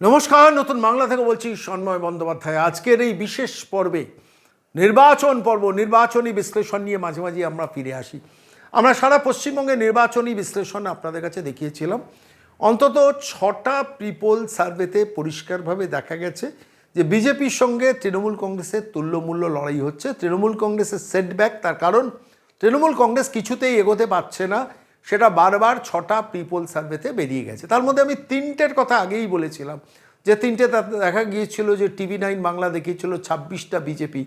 নমস্কার, নতুন বাংলা থেকে বলছি সন্ময় বন্দ্যোপাধ্যায়। আজকের এই বিশেষ পর্বে, নির্বাচন পর্ব, নির্বাচনী বিশ্লেষণ নিয়ে মাঝে মাঝে আমরা ফিরে আসি। আমরা সারা পশ্চিমবঙ্গে নির্বাচনী বিশ্লেষণ আপনাদের কাছে দেখিয়েছিলাম। অন্তত ছটা পিপল সার্ভেতে পরিষ্কারভাবে দেখা গেছে যে বিজেপির সঙ্গে তৃণমূল কংগ্রেসের তুল্যমূল্য লড়াই হচ্ছে। তৃণমূল কংগ্রেসের সেটব্যাক তার কারণ তৃণমূল কংগ্রেস কিছুতেই এগোতে পারছে না। সেটা বারবার ছটা পিপল সার্ভেতে বেরিয়ে গেছে। তার মধ্যে আমি তিনটের কথা আগেই বলেছিলাম যে তিনটে দেখা গিয়েছিল যে টিভি নাইন বাংলা দেখিয়েছিল ছাব্বিশটা বিজেপি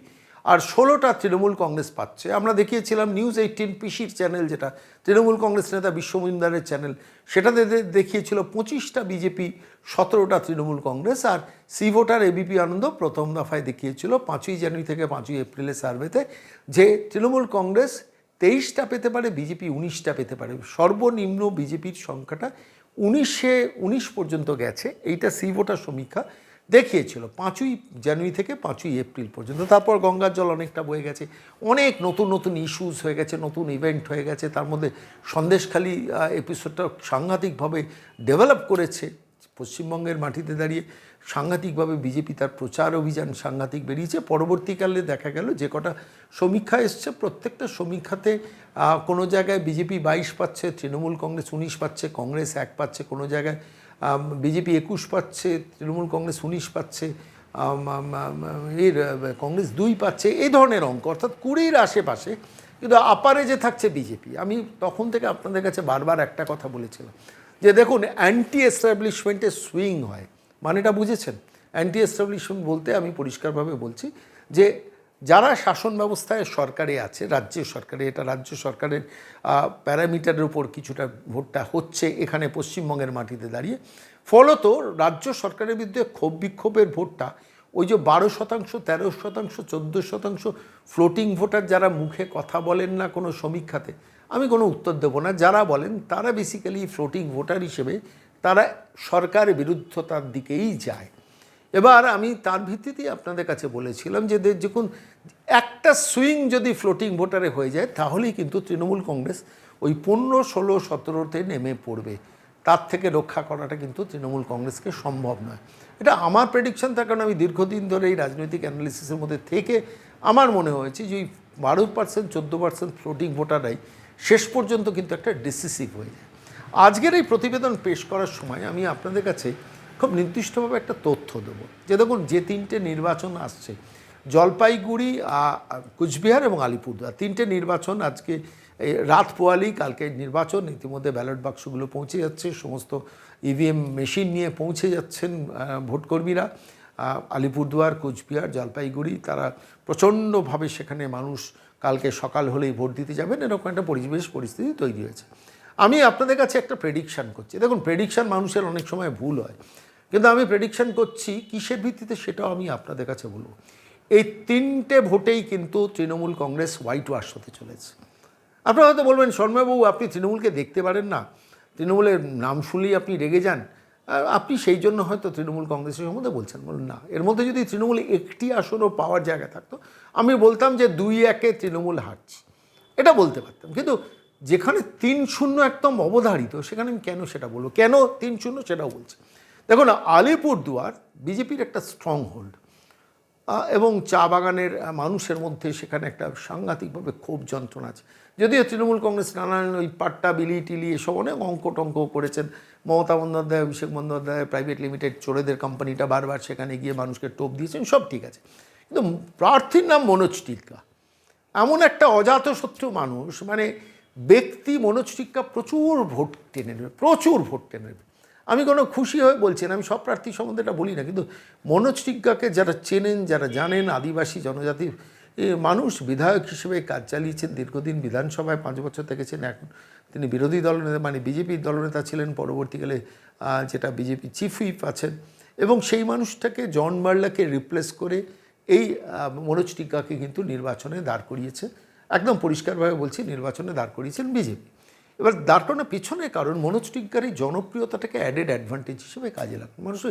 আর ষোলোটা তৃণমূল কংগ্রেস পাচ্ছে। আমরা দেখিয়েছিলাম নিউজ এইটিন পিসির চ্যানেল যেটা, তৃণমূল কংগ্রেস নেতা বিশ্বমুন্দারের চ্যানেল সেটাতে দেখিয়েছিল পঁচিশটা বিজেপি সতেরোটা তৃণমূল কংগ্রেস আর সি ভোটার এবিপি আনন্দ প্রথম দফায় দেখিয়েছিল পাঁচই জানুয়ারি থেকে পাঁচই এপ্রিলের সার্ভেতে যে তৃণমূল কংগ্রেস তেইশটা পেতে পারে, বিজেপি উনিশটা পেতে পারে। সর্বনিম্ন বিজেপির সংখ্যাটা উনিশে, উনিশ পর্যন্ত গেছে। এইটা সি ভোটার সমীক্ষা দেখিয়েছিল, পাঁচই জানুয়ারি থেকে পাঁচই এপ্রিল পর্যন্ত। তারপর গঙ্গার জল অনেকটা বয়ে গেছে। অনেক নতুন নতুন ইস্যুস হয়ে গেছে, নতুন ইভেন্ট হয়ে গেছে। তার মধ্যে সন্দেশখালী এপিসোডটা সাংঘাতিকভাবে ডেভেলপ করেছে। পশ্চিমবঙ্গের মাটিতে দাঁড়িয়ে সাংঘাতিকভাবে বিজেপি তার প্রচার অভিযান সাংঘাতিক বেরিয়েছে। পরবর্তীকালে দেখা গেল যে কটা সমীক্ষা এসছে, প্রত্যেকটা সমীক্ষাতে কোনো জায়গায় বিজেপি বাইশ পাচ্ছে, তৃণমূল কংগ্রেস উনিশ পাচ্ছে, কংগ্রেস এক পাচ্ছে, কোনো জায়গায় বিজেপি একুশ পাচ্ছে, তৃণমূল কংগ্রেস উনিশ পাচ্ছে এর কংগ্রেস দুই পাচ্ছে এই ধরনের অঙ্ক। অর্থাৎ কুড়ির আশেপাশে কিন্তু আপারে যে থাকছে বিজেপি। আমি তখন থেকে আপনাদের কাছে বারবার একটা কথা বলেছিলাম। যে দেখুন অ্যান্টি এস্টাবলিশমেন্টের সুইং হয়। মানেটা বুঝেছেন? অ্যান্টি এস্টাবলিশমেন্ট বলতে আমি পরিষ্কারভাবে বলছি যে, যারা শাসন ব্যবস্থায় সরকারে আছে, রাজ্য সরকারে, এটা রাজ্য সরকারের প্যারামিটারের উপর কিছুটা ভোটটা হচ্ছে এখানে পশ্চিমবঙ্গের মাটিতে দাঁড়িয়ে। ফলত রাজ্য সরকারের বিরুদ্ধে ক্ষোভ বিক্ষোভের ভোটটা ওই যে বারো শতাংশ, তেরো শতাংশ, চোদ্দ শতাংশ ফ্লোটিং ভোটার যারা মুখে কথা বলেন না কোনো সমীক্ষাতে আমি কোনো উত্তর দেবো না। যারা বলেন, তারা বেসিক্যালি ফ্লোটিং ভোটার হিসেবে তারা সরকার বিরুদ্ধতার দিকেই যায়। এবার আমি তার ভিত্তিতেই আপনাদের কাছে বলেছিলাম যে দে- যখন একটা সুইং যদি ফ্লোটিং ভোটারে হয়ে যায়, তাহলেই কিন্তু তৃণমূল কংগ্রেস ওই পনেরো, ষোলো, সতেরোতে নেমে পড়বে। তার থেকে রক্ষা করাটা কিন্তু তৃণমূল কংগ্রেসকে সম্ভব নয়। এটা আমার প্রেডিকশন তার আমি দীর্ঘদিন ধরে এই রাজনৈতিক অ্যানালিসিসের মধ্যে থেকে আমার মনে হয়েছে যে ওই বারো পার্সেন্ট চোদ্দ পার্সেন্ট ফ্লোটিং ভোটাররাই শেষ পর্যন্ত কিন্তু একটা ডিসিসিভ হয়ে যায়। আজকের এই প্রতিবেদন পেশ করার সময় আমি আপনাদের কাছে খুব নির্দিষ্টভাবে একটা তথ্য দেবো। যে দেখুন, যে তিনটে নির্বাচন আসছে, জলপাইগুড়ি কুচবিহার এবং আলিপুরদুয়ার, তিনটে নির্বাচন আজকে রাত পোয়ালি, কালকে নির্বাচন, ইতিমধ্যে ব্যালট বাক্সগুলো পৌঁছে যাচ্ছে, সমস্ত ইভিএম মেশিন নিয়ে পৌঁছে যাচ্ছেন ভোটকর্মীরা। আলিপুরদুয়ার, কোচবিহার, জলপাইগুড়ি, তারা প্রচণ্ডভাবে সেখানে মানুষ কালকে সকাল হলেই ভোট দিতে যাবেন, এরকম একটা পরিবেশ পরিস্থিতি তৈরি হয়েছে। আমি আপনাদের কাছে একটা প্রেডিকশান করছি। দেখুন প্রেডিকশান মানুষের অনেক সময় ভুল হয়। কিন্তু আমি প্রেডিকশান করছি, কিসের ভিত্তিতে সেটাও আমি আপনাদের কাছে বলব। এই তিনটে ভোটেই কিন্তু তৃণমূল কংগ্রেস হোয়াইট ওয়াশ হতে চলেছে। আপনারা হয়তো বলবেন, শর্মাবাবু, আপনি তৃণমূলকে দেখতে পারেন না। তৃণমূলের নাম শুনলেই আপনি রেগে যান। আপনি সেই জন্য হয়তো তৃণমূল কংগ্রেসের সম্বন্ধে বলছেন। বলুন, না। এর মধ্যে যদি তৃণমূল একটি আসনও পাওয়ার জায়গা থাকতো, আমি বলতাম যে দুই একে তৃণমূল হারছি। এটা বলতে পারতাম। কিন্তু যেখানে তিন শূন্য একদম অবধারিত, সেখানে আমি কেন সেটা বলব? কেন তিন শূন্য সেটাও বলছি। দেখুন, আলিপুরদুয়ার বিজেপির একটা স্ট্রং হোল্ড এবং চা বাগানের মানুষের মধ্যে সেখানে একটা সাংঘাতিকভাবে ক্ষোভ যন্ত্রণা আছে। যদিও তৃণমূল কংগ্রেস নানান ওই পাট্টা, বিলি, টিলি এসব অনেক অঙ্ক টঙ্ক করেছেন। মমতা বন্দ্যোপাধ্যায়, অভিষেক বন্দ্যোপাধ্যায়, প্রাইভেট লিমিটেড, চোরেদের কোম্পানিটা বারবার সেখানে গিয়ে মানুষকে টোপ দিয়েছেন, সব ঠিক আছে। কিন্তু প্রার্থীর নাম মনোজ টিক্কা এমন একটা অজাতশত্রু মানুষ মানে ব্যক্তি মনোজ টিক্কা প্রচুর ভোট টেনে নেবে, প্রচুর ভোট টেনে নেবে। আমি কোনো খুশি হয়ে বলছি না, আমি সব প্রার্থী সম্বন্ধে এটা বলি না, কিন্তু মনোজ টিক্কাকে যারা চেনেন, যারা জানেন, আদিবাসী জনজাতি মানুষ, বিধায়ক হিসেবে কাজ চালিয়েছেন, দীর্ঘদিন বিধানসভায় পাঁচ বছর থেকেছেন এখন তিনি বিরোধী দলনেতা মানে বিজেপির দলনেতা ছিলেন, পরবর্তীকালে যেটা বিজেপি চিফ হুইপ আছেন, এবং সেই মানুষটাকে জন বার্লাকে রিপ্লেস করে এই মনোজ টিক্কাকে কিন্তু নির্বাচনে দাঁড় করিয়েছে, একদম পরিষ্কারভাবে বলছি, নির্বাচনে দাঁড় করিয়েছেন বিজেপি। এবার দাঁড় করানোর পিছনে কারণ মনোজ টিক্কার এই জনপ্রিয়তাটাকে অ্যাডেড অ্যাডভান্টেজ হিসেবে কাজে লাগ মানুষ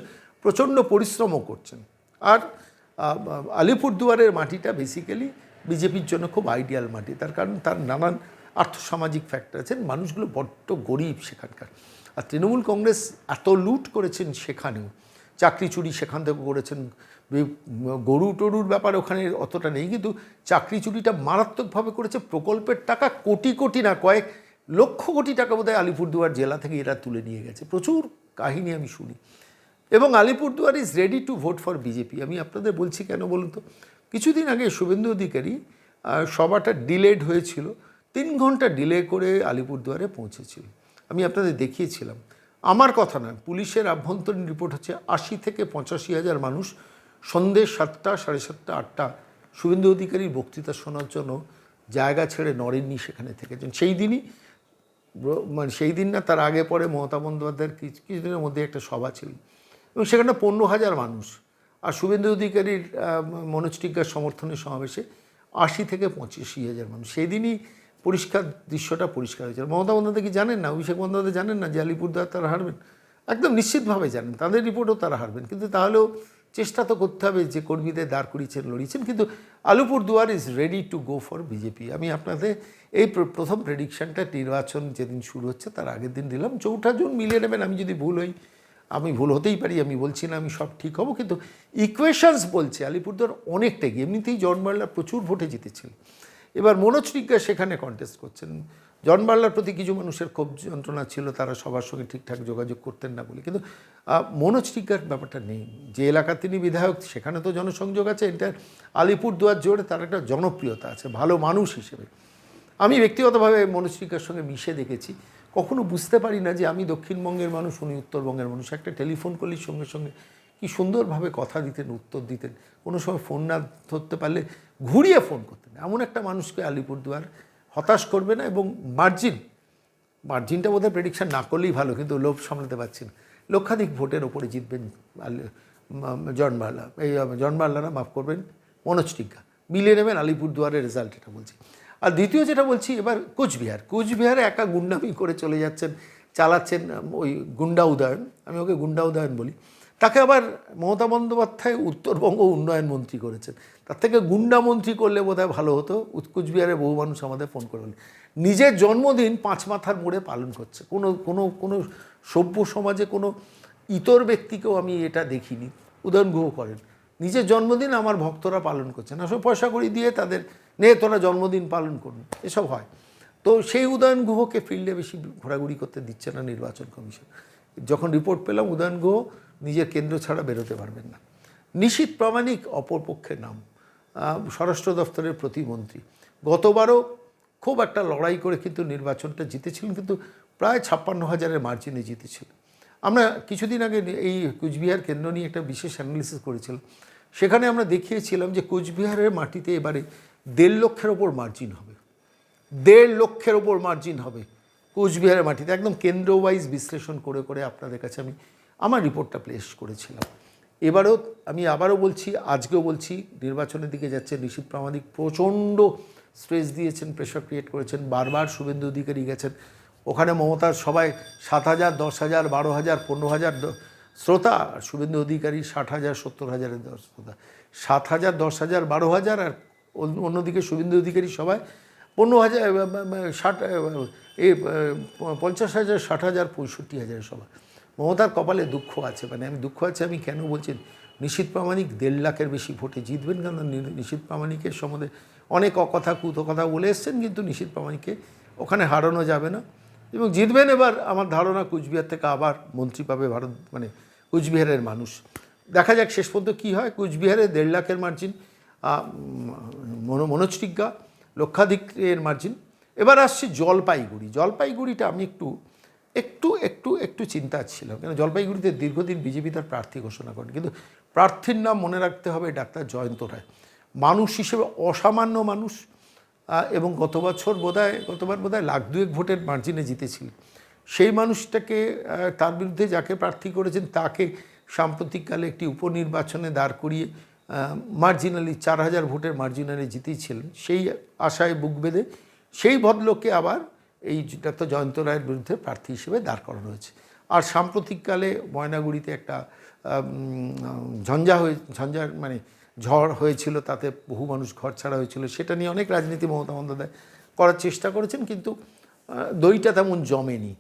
প্রচণ্ড পরিশ্রমও করছেন। আর আলিপুরদুয়ারের মাটিটা বেসিক্যালি বিজেপির জন্য খুব আইডিয়াল মাটি। তার কারণ তার নানান আর্থসামাজিক ফ্যাক্টর আছেন মানুষগুলো বড্ড গরিব সেখানকার। আর তৃণমূল কংগ্রেস এত লুট করেছেন সেখানেও। চাকরি চুরি সেখান থেকে করেছেন। গরু টরুর ব্যাপার ওখানে অতটা নেই। কিন্তু চাকরি চুরিটা মারাত্মকভাবে করেছে। প্রকল্পের টাকা কোটি কোটি না, কয়েক লক্ষ কোটি টাকা বোধহয় আলিপুরদুয়ার জেলা থেকে এরা তুলে নিয়ে গেছে। প্রচুর কাহিনী আমি শুনি। এবং Alipurduar is ready to vote for BJP আমি আপনাদের বলছি কেন বলুন তো? কিছুদিন আগে শুভেন্দু অধিকারী সভাটা ডিলেড হয়েছিল। তিন ঘণ্টা ডিলে করে আলিপুরদুয়ারে পৌঁছেছিল। আমি আপনাদের দেখিয়েছিলাম। আমার কথা নয়, পুলিশের আভ্যন্তরীণ রিপোর্ট হচ্ছে আশি থেকে পঁচাশি হাজার মানুষ সন্ধ্যে সাতটা, সাড়ে সাতটা, আটটা শুভেন্দু অধিকারীর বক্তৃতা শোনার জন্য জায়গা ছেড়ে নড়েননি সেখানে থেকেছেন। সেই দিনই মানে সেই দিন না, তার আগে পরে মমতা বন্দ্যোপাধ্যায়ের কিছু, কিছুদিনের মধ্যে একটা সভা ছিল। এবং সেখানে পনেরো হাজার মানুষ। আর শুভেন্দু অধিকারীর মনোজ টিকার সমর্থনের সমাবেশে আশি থেকে পঁচিশি হাজার মানুষ। সেই দিনই পরিষ্কার দৃশ্যটা পরিষ্কার হয়েছিল। মমতা বন্দ্যোপাধ্যায় কি জানেন না? অভিষেক বন্দ্যোপাধ্যায় জানেন না যে আলিপুরদুয়ার তারা হারবেন? একদম নিশ্চিতভাবে জানেন। তাদের রিপোর্টও তারা হারবেন। কিন্তু তাহলেও চেষ্টা তো করতে হবে যে কর্মীদের দাঁড় করিয়েছেন লড়িয়েছেন, কিন্তু Alipurduar is ready to go for BJP আমি আপনাদের এই প্রথম প্রেডিকশনটা নির্বাচন যেদিন শুরু হচ্ছে, তার আগের দিন দিলাম। চৌঠা জুন মিলিয়ে নেবেন, আমি যদি ভুল হই, আমি ভুল হতেই পারি, আমি বলছি না, আমি সব ঠিক হব, কিন্তু ইকুয়েশনস বলছে আলিপুরদুয়ার অনেকটা এগিয়ে। এমনিতেই জন প্রচুর ভোটে জিতেছিল এবার মনোজ সেখানে কন্টেস্ট করছেন। জন বার্লার প্রতি কিছু মানুষের খুব যন্ত্রণা ছিল, তারা সবার সঙ্গে ঠিকঠাক যোগাযোগ করতেন না বলে। কিন্তু মনোজ টিগ্গার ব্যাপারটা নেই। যে এলাকার তিনি বিধায়ক, সেখানে তো জনসংযোগ আছে, এটা আলিপুরদুয়ার জোরে তার একটা জনপ্রিয়তা আছে, ভালো মানুষ হিসেবে। আমি ব্যক্তিগতভাবে মনস্রিকার সঙ্গে মিশে দেখেছি। কখনো বুঝতে পারি না যে আমি দক্ষিণবঙ্গের মানুষ, উনি উত্তরবঙ্গের মানুষ। একটা টেলিফোন করলেই সঙ্গে সঙ্গে কি সুন্দরভাবে কথা দিতেন, উত্তর দিতেন। কোনো সময় ফোন না ধরতে পারলে ঘুরিয়ে ফোন করতেন। এমন একটা মানুষকে আলিপুরদুয়ার হতাশ করবে না এবং মার্জিন মার্জিনটা বোধহয় প্রেডিকশান না করলেই ভালো, কিন্তু লোভ সামলাতে পারছি না। লক্ষাধিক ভোটের ওপরে জিতবেন জন এই জন না মাফ করবেন, মনোজ টিকা মিলিয়ে নেবেন আলিপুরদুয়ারের রেজাল্ট এটা বলছি। আর দ্বিতীয় যেটা বলছি, এবার কোচবিহার। কোচবিহারে একা গুন্ডামি করে চলে যাচ্ছেন, চালাচ্ছেন ওই গুন্ডা উদয়ন। আমি ওকে গুন্ডা উদয়ন বলি। তাকে আবার মমতা বন্দ্যোপাধ্যায় উত্তরবঙ্গ উন্নয়ন মন্ত্রী করেছেন। তার থেকে গুন্ডা মন্ত্রী করলে বোধহয় ভালো হতো। উত- কোচবিহারে বহু মানুষ আমাদের ফোন করে বলে নিজের জন্মদিন পাঁচ মাথার মোড়ে পালন করছে। কোনো কোনো কোনো সভ্য সমাজে কোনো ইতর ব্যক্তিকেও আমি এটা দেখিনি। উদয়ন গুহ করেন। নিজের জন্মদিন আমার ভক্তরা পালন করছেন। আসলে পয়সা করি দিয়ে তাদের, নে তোরা জন্মদিন পালন করুন। এসব হয়। তো সেই উদয়ন গুহকে ফিল্ডে বেশি ঘোরাঘুরি করতে দিচ্ছে না নির্বাচন কমিশন। যখন রিপোর্ট পেলাম উদয়ন গুহ নিজের কেন্দ্র ছাড়া বেরোতে পারবেন না। নিশীত প্রামাণিক অপরপক্ষের নাম। স্বরাষ্ট্র দপ্তরের প্রতিমন্ত্রী। গতবারও খুব একটা লড়াই করে কিন্তু নির্বাচনটা জিতেছিলেন কিন্তু প্রায় ছাপ্পান্ন হাজারের মার্জিনে জিতেছিল। আমরা কিছুদিন আগে এই কুচবিহার কেন্দ্র নিয়ে একটা বিশেষ অ্যানালিসিস করেছিলাম। সেখানে আমরা দেখিয়েছিলাম যে কুচবিহারের মাটিতে এবারে দেড় লক্ষের ওপর মার্জিন হবে। দেড় লক্ষের ওপর মার্জিন হবে কোচবিহারের মাটিতে। একদম কেন্দ্র ওয়াইজ বিশ্লেষণ করে করে আপনাদের কাছে আমি আমার রিপোর্টটা প্লেস করেছিলাম। এবারেও আমি আবারও বলছি, আজকেও বলছি, নির্বাচনের দিকে যাচ্ছে নিশীত প্রামাণিক, প্রচণ্ড স্ট্রেস দিয়েছেন প্রেশার ক্রিয়েট করেছেন, বারবার শুভেন্দু অধিকারী গেছেন। ওখানে মমতার সবাই সাত হাজার, দশ হাজার, বারো হাজার, পনেরো হাজার শ্রোতা, আর শুভেন্দু অধিকারী ষাট হাজার, সত্তর হাজারের শ্রোতা। সাত হাজার, দশ হাজার, বারো হাজার, আর অন্য- অন্যদিকে শুভেন্দু অধিকারী সবাই পনেরো হাজার ষাট এই পঞ্চাশ হাজার, ষাট হাজার, পঁয়ষট্টি হাজারের সভা। মমতার কপালে দুঃখ আছে মানে আমি দুঃখ আছে, আমি কেন বলছি? নিশীত প্রামাণিক দেড় লাখের বেশি ভোটে জিতবেন কেন? নিশীত প্রামাণিকের সম্বন্ধে অনেক অকথা কথা বলে এসছেন, কিন্তু নিশীত প্রামাণিককে ওখানে হারানো যাবে না। এবং জিতবেন এবার, আমার ধারণা কুচবিহার থেকে আবার মন্ত্রী পাবে ভারত মানে কুচবিহারের মানুষ। দেখা যাক শেষ পর্যন্ত কী হয়। কুচবিহারে দেড় লাখের মার্জিন মনো মনোজ লক্ষাধিকের মার্জিন এবার আসছি জলপাইগুড়ি। জলপাইগুড়িটা আমি একটু একটু একটু একটু চিন্তা ছিলাম কেন জলপাইগুড়িতে দীর্ঘদিন বিজেপি তার প্রার্থী ঘোষণা করেন। কিন্তু প্রার্থীর নাম মনে রাখতে হবে ডাক্তার জয়ন্ত রায়। মানুষ হিসেবে অসামান্য মানুষ এবং গত বছর বোধহয় গতবার বোধহয় লাখ দুয়েক ভোটের মার্জিনে জিতেছিলেন সেই মানুষটাকে তার বিরুদ্ধে যাকে প্রার্থী করেছেন, তাকে সাম্প্রতিককালে একটি উপনির্বাচনে দাঁড় করিয়ে মার্জিনালি চার হাজার ভোটের মার্জিনালি জিতেছিলেন। সেই আশায় বুক বেঁধে, সেই ভদ্রলোককে আবার এই ডাক্তার জয়ন্ত রায়ের বিরুদ্ধে প্রার্থী হিসেবে দাঁড় করানো হয়েছে। আর সাম্প্রতিককালে ময়নাগুড়িতে একটা ঝঞ্ঝা হয়ে, ঝঞ্ঝার মানে ঝড় হয়েছিল, তাতে বহু মানুষ ঘর ছাড়া হয়েছিল, সেটা নিয়ে অনেক রাজনীতি মমতা বন্দ্যোপাধ্যায় করার চেষ্টা করেছেন, কিন্তু দইটা তেমন জমেনি।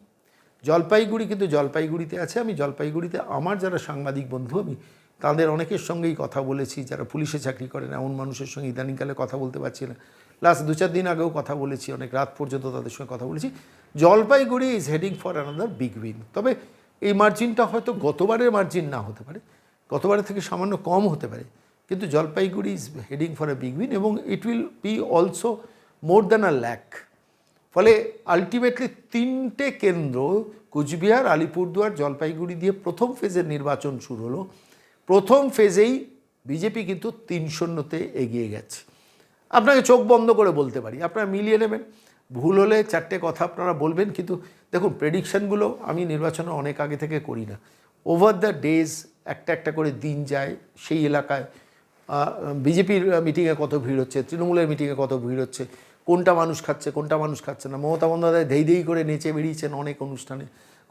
জলপাইগুড়ি কিন্তু জলপাইগুড়িতে আছে, আমি জলপাইগুড়িতে আমার যারা সাংবাদিক বন্ধু, আমি তাদের অনেকের সঙ্গেই কথা বলেছি, যারা পুলিশে চাকরি করেন এমন মানুষের সঙ্গে ইদানিংকালে কথা বলতে পারছি না। লাস্ট দু চার দিন আগেও কথা বলেছি, অনেক রাত পর্যন্ত তাদের সঙ্গে কথা বলেছি। Jalpaiguri is heading for another big win তবে এই মার্জিনটা হয়তো গতবারের মার্জিন না হতে পারে, গতবারের থেকে সামান্য কম হতে পারে, কিন্তু Jalpaiguri is heading for a big win এবং it will be also more than a lakh ফলে আলটিমেটলি তিনটে কেন্দ্র, কুচবিহার, আলিপুরদুয়ার, জলপাইগুড়ি দিয়ে প্রথম ফেজের নির্বাচন শুরু হলো। প্রথম ফেজেই বিজেপি কিন্তু তিন শূন্যতে এগিয়ে গেছে। আপনাকে চোখ বন্ধ করে বলতে পারি, আপনারা মিলিয়ে নেবেন। ভুল হলে চারটে কথা আপনারা বলবেন, কিন্তু দেখুন, প্রেডিকশানগুলো আমি নির্বাচনে অনেক আগে থেকে করি না। ওভার দ্য ডেজ একটা একটা করে দিন যায় সেই এলাকায়। বিজেপির মিটিংয়ে কত ভিড় হচ্ছে, তৃণমূলের মিটিংয়ে কত ভিড় হচ্ছে, কোনটা মানুষ খাচ্ছে, কোনটা মানুষ খাচ্ছে না। মমতা বন্দ্যোপাধ্যায় ধেই ধেই করে নেচে বেরিয়েছেন অনেক অনুষ্ঠানে।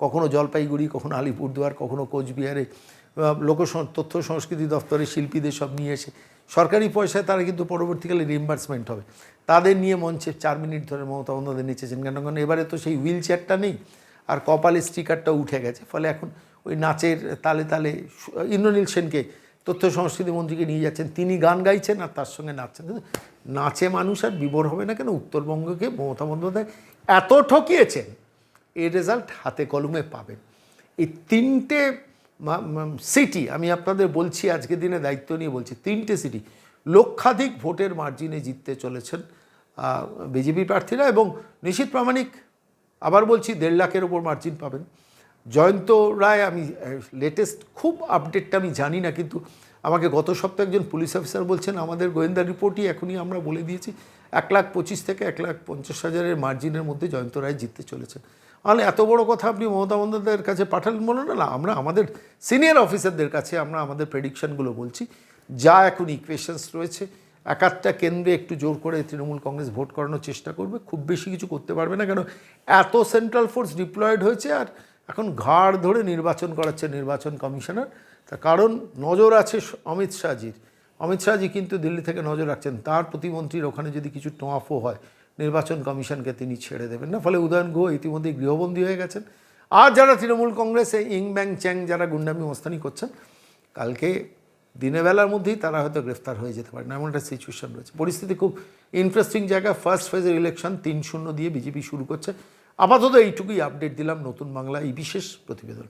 কখনো জলপাইগুড়ি, কখনো আলিপুরদুয়ার, কখনো কোচবিহারে। লোক তথ্য সংস্কৃতি দপ্তরের শিল্পীদের সব নিয়ে এসে, সরকারি পয়সায় তারা কিন্তু পরবর্তীকালে রিম্বার্সমেন্ট হবে। তাদের নিয়ে মঞ্চে চার মিনিট ধরে মমতা বন্দ্যোপাধ্যায় নেচেছেন কেন? কারণ এবারে তো সেই হুইল চেয়ারটা নেই, আর কপালের স্টিকারটা উঠে গেছে, ফলে এখন ওই নাচের তালে তালে ইন্দ্রনীল সেনকে তথ্য সংস্কৃতি মন্ত্রীকে নিয়ে যাচ্ছেন। তিনি গান গাইছেন আর তার সঙ্গে নাচছেন। কিন্তু নাচে মানুষ আর বিবর হবে না কেন? উত্তরবঙ্গকে মমতা বন্দ্যোপাধ্যায় এত ঠকিয়েছেন এই রেজাল্ট হাতে কলমে পাবেন। এই তিনটে সিটি আমি আপনাদের বলছি, আজকের দিনে দায়িত্ব নিয়ে বলছি, তিনটে সিটি লক্ষাধিক ভোটের মার্জিনে জিততে চলেছেন বিজেপি প্রার্থীরা এবং নিশীত প্রামাণিক, আবার বলছি, দেড় লাখের ওপর মার্জিন পাবেন। জয়ন্ত রায়, আমি লেটেস্ট খুব আপডেটটা আমি জানি না, কিন্তু আমাকে গত সপ্তাহে একজন পুলিশ অফিসার বলছেন, আমাদের গোয়েন্দা রিপোর্টই এখনই আমরা বলে দিয়েছি, এক লাখ পঁচিশ থেকে এক লাখ পঞ্চাশ হাজারের মার্জিনের মধ্যে জয়ন্ত রায় জিততে চলেছেন। তাহলে এত বড় কথা আপনি মমতা বন্দ্যোপাধ্যায়ের কাছে পাঠালেন বলে না আমরা আমাদের সিনিয়র অফিসারদের কাছে আমরা আমাদের প্রেডিকশনগুলো বলছি। যা এখন ইকুয়েশনস রয়েছে, এক আধটা কেন্দ্রে একটু জোর করে তৃণমূল কংগ্রেস ভোট করানোর চেষ্টা করবে, খুব বেশি কিছু করতে পারবে না, কেন এত সেন্ট্রাল ফোর্স ডিপ্লয়েড হয়েছে আর এখন ঘাড় ধরে নির্বাচন করাচ্ছে নির্বাচন কমিশনার। তার কারণ নজর আছে অমিত শাহজির। অমিত শাহজি কিন্তু দিল্লি থেকে নজর রাখছেন, তার প্রতিমন্ত্রীর ওখানে যদি কিছু টোঁয়াফো হয় নির্বাচন কমিশনকে তিনি ছেড়ে দেবেন না। ফলে উদয়ন গুহ ইতিমধ্যেই গৃহবন্দী হয়ে গেছেন। আর যারা তৃণমূল কংগ্রেসে, ইং ব্যাং চ্যাং যারা গুন্ডামি মস্তানি করছেন, কালকে দিনের বেলার মধ্যেই তারা হয়তো গ্রেফতার হয়ে যেতে পারেন। এমন একটা সিচুয়েশন রয়েছে। পরিস্থিতি খুব ইন্টারেস্টিং জায়গা। ফার্স্ট ফেজের ইলেকশন তিন শূন্য দিয়ে বিজেপি শুরু করছে। আপাতত এইটুকুই আপডেট দিলাম। নতুন বাংলা এই বিশেষ প্রতিবেদন।